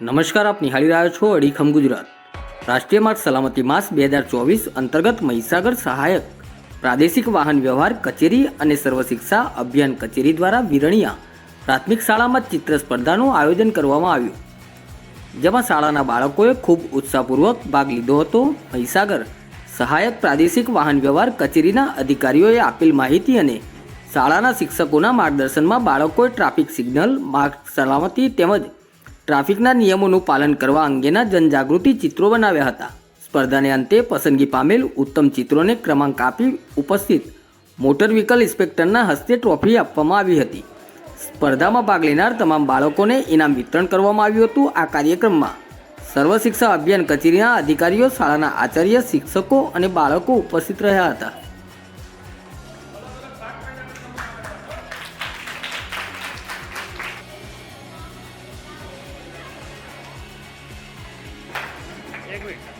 નમસ્કાર, આપ નિહાળી રહ્યા છો અડીખમ ગુજરાત. રાષ્ટ્રીય માર્ગ સલામતી માસ બે હજાર ચોવીસ અંતર્ગત મહીસાગર સહાયક પ્રાદેશિક વાહન વ્યવહાર કચેરી અને સર્વ શિક્ષા અભિયાન કચેરી દ્વારા વિરણિયા પ્રાથમિક શાળામાં ચિત્ર સ્પર્ધાનું આયોજન કરવામાં આવ્યું. જેમાં શાળાના બાળકોએ ખૂબ ઉત્સાહપૂર્વક ભાગ લીધો હતો. મહીસાગર સહાયક પ્રાદેશિક વાહન વ્યવહાર કચેરીના અધિકારીઓએ આપેલ માહિતી અને શાળાના શિક્ષકોના માર્ગદર્શનમાં બાળકોએ ટ્રાફિક સિગ્નલ, માર્ગ સલામતી તેમજ ટ્રાફિકના નિયમોનું પાલન કરવા અંગેના જનજાગૃતિ ચિત્રો બનાવ્યા હતા. સ્પર્ધાને અંતે પસંદગી પામેલ ઉત્તમ ચિત્રોને ક્રમાંક આપી ઉપસ્થિત મોટર વ્હીકલ ઇન્સ્પેક્ટરના હસ્તે ટ્રોફી આપવામાં આવી હતી. સ્પર્ધામાં ભાગ લેનાર તમામ બાળકોને ઇનામ વિતરણ કરવામાં આવ્યું હતું. આ કાર્યક્રમમાં સર્વ શિક્ષા અભિયાન કચેરીના અધિકારીઓ, શાળાના આચાર્ય, શિક્ષકો અને બાળકો ઉપસ્થિત રહ્યા હતા. Wait.